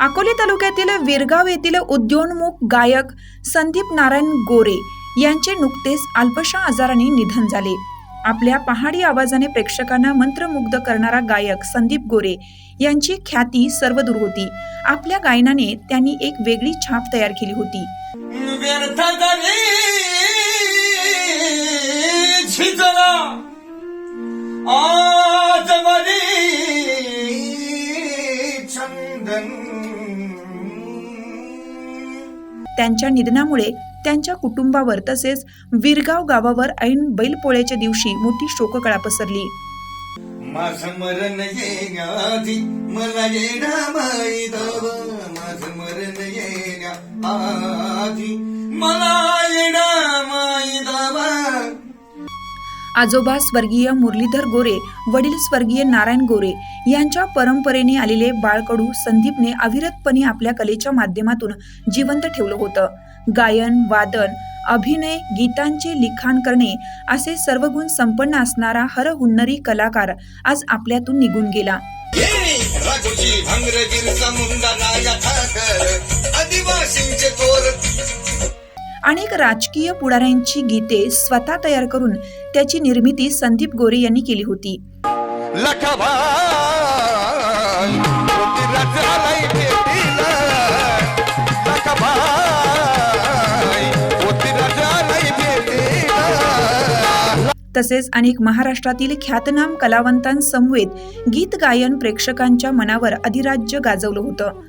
अकोले तालुक्यातील विरगाव येथील उद्योन्मुख गायक संदीप नारायण गोरे यांचे नुकतेच अल्पशा आजाराने निधन झाले. आपल्या पहाडी आवाजाने प्रेक्षकांना मंत्रमुग्ध करणारा गायक संदीप गोरे यांची ख्याती सर्वदूर होती. आपल्या गायनाने त्यांनी एक वेगळी छाप तयार केली होती. आज त्यांच्या निधनामुळे त्यांच्या कुटुंबावर तसेच विरगाव गावावर ऐन बैलपोळ्याच्या दिवशी मोठी शोककळा पसरली. माझं मरण येण्याआधी मला माझं मरण मला आजोबा स्वर्गीय मुरलीधर गोरे वडील स्वर्गीय नारायण गोरे यांच्या परंपरेने आलेले बाळकडू संदीपने अविरतपणे आपल्या कलेच्या माध्यमातून जिवंत ठेवलं होतं. गायन वादन अभिनय गीतांचे लिखाण करणे असे सर्व गुण संपन्न असणारा हरहुन्नरी कलाकार आज आपल्यातून निघून गेला. आदिवासींचे अनेक राजकीय पुढाऱ्यांची गीते स्वतः तयार करून त्याची निर्मिती संदीप गोरे यांनी केली होती. तसेच अनेक महाराष्ट्रातील ख्यातनाम कलावंतांसमवेत गीत गायन प्रेक्षकांच्या मनावर अधिराज्य गाजवलं होतं.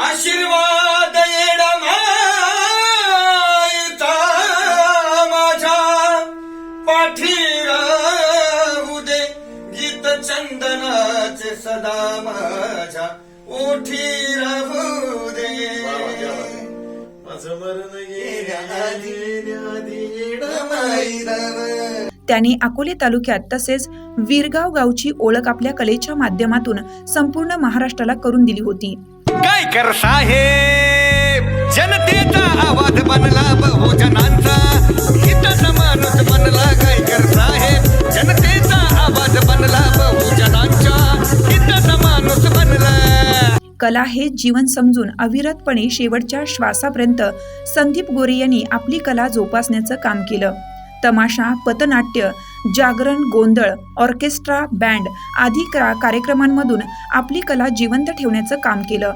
आशीर्वाद माझ्या पाठी राहू दे. गीत चंदनाचे सदा माझ्या ओठी राहू दे. माझं मरण येण्याआधी येण्याआधी येणं माईरावं. त्याने अकोले तालुक्यात तसेच विरगाव गावची ओळख आपल्या कलेच्या माध्यमातून संपूर्ण महाराष्ट्राला करून दिली होती. काय कर साहेब जनतेचा आवाज बनला बहुजनांचा. हिताचा माणूस बनला काय कर साहेब जनतेचा आवाज बनला बहुजनांचा. हिताचा माणूस बनला. कला हे जीवन समजून अविरतपणे शेवटच्या श्वासापर्यंत संदीप गोरे यांनी आपली कला जोपासण्याचं काम केलं. तमाशा पथनाट्य जागरण गोंधळ ऑर्केस्ट्रा बँड आदी क्रा- कार्यक्रमांमधून आपली कला जिवंत ठेवण्याचं काम केलं.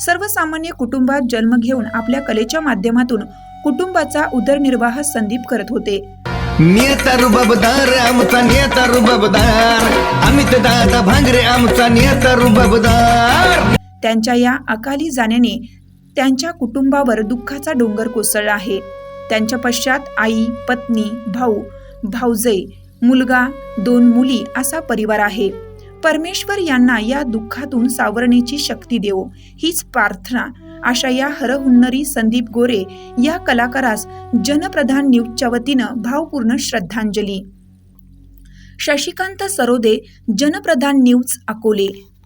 सर्वसामान्य कुटुंबात जन्म घेऊन आपल्या कलेच्या माध्यमातून कुटुंबाचा उदरनिर्वाह संदीप करत होते. नेता रुबाबदार आमचा नेता रुबाबदार. अमित दादा भांगरे आमचा नेता रुबाबदार. त्यांच्या या अकाली जाण्याने त्यांच्या कुटुंबावर दुःखाचा डोंगर कोसळला आहे. त्यांच्या पश्चात आई पत्नी भाऊ भाऊजय मुलगा दोन मुली असा परिवार आहे. परमेश्वर यांना या दुःखातून सावरण्याची शक्ती देव हीच प्रार्थना अशा या हरहुन्नरी संदीप गोरे या कलाकारास जनप्रधान न्यूजच्या वतीनं भावपूर्ण श्रद्धांजली. शशिकांत सरोदे जनप्रधान न्यूज अकोले.